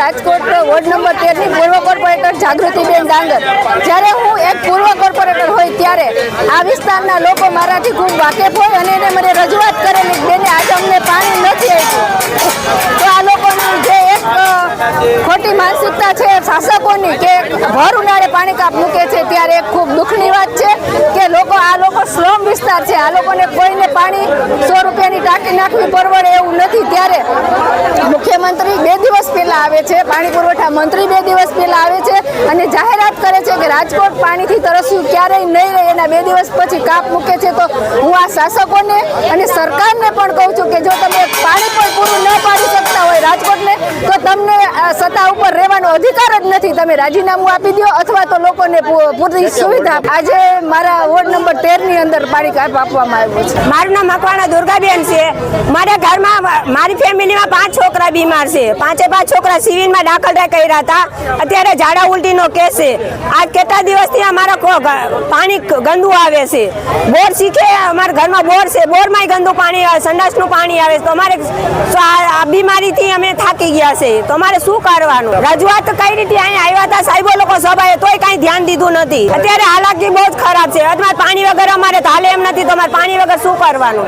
Rajkot ward number તેરની પૂર્વ corporator જાગૃતિબેન ડાંગર. જ્યારે હું એક પૂર્વ કોર્પોરેટર હોય ત્યારે આ વિસ્તારના લોકો મારાથી ખૂબ વાકેફ હોય અને એને મને રજૂઆત કરેલી બેને આજે અમને પાણી નથી તો આ લોકોની જે એક ખોટી માનસિકતા છે, શાસકોની કે ભર ઉનાળે પાણી કાપ મૂકે છે, ત્યારે એક ખૂબ દુઃખની વાત છે કે લોકો, આ લોકો સ્લમ વિસ્તાર છે. આ લોકોને કોઈને પાણી સો રૂપિયાની ટાંકી નાખવી પરવડે એવું નથી. ત્યારે મુખ્યમંત્રી બે પહેલા આવે છે. પાણી પુરવઠા મંત્રી બે દિવસ પહેલા આવે છે અને જાહેરાત કરે છે કે રાજકોટ પાણીથી તરસ્યું ક્યારેય નહીં રહે. એના બે દિવસ પછી કાપ મૂકે છે. તો હું આ શાસકોને અને સરકારને પણ કહું છું કે જો તમે પાણી પણ પૂરું ન પાડી શકતા હોય રાજકોટને, તો તમને સત્તા ઉપર રહેવાનો અધિકાર જ નથી. તમે રાજીનામું આપી દો અથવા તો લોકોને પૂરતી સુવિધા આજે મારા વોર્ડ નંબર તેરની અંદર પાણી કાપ આપવામાં આવ્યું છે. મારું નામ મકવાણા દુર્ગાબેન છે. મારા ઘરમાં મારી ફેમિલીમાં પાંચ છોકરા બીમાર છે. પાંચે પાંચ છોકરા સિવિલમાં દાખલ કર્યા હતા. અત્યારે ઝાડા ઉલટીનો કેસ છે. આ કેટલા દિવસથી અમારા પાણી ગંદુ આવે છે. બોર શીખે, અમારા ઘરમાં બોર છે. બોરમાંય ગંદુ પાણી આવે, સંડાસનું પાણી આવે તો અમારે આ બીમારીથી અમે થાકી ગયા છે. તો અમારે શું કરવાનું? રજૂઆત કઈ રીતે અહીંયા આવ્યા હતા? સાહેબો લોકો સભાએ તોય કાંઈ ધ્યાન દીધું નથી. અત્યારે હાલાકી બહુ જ ખરાબ છે. અત્યારે પાણી વગર અમારે તાલે એમ નથી. તો અમારે પાણી વગર શું કરવાનું?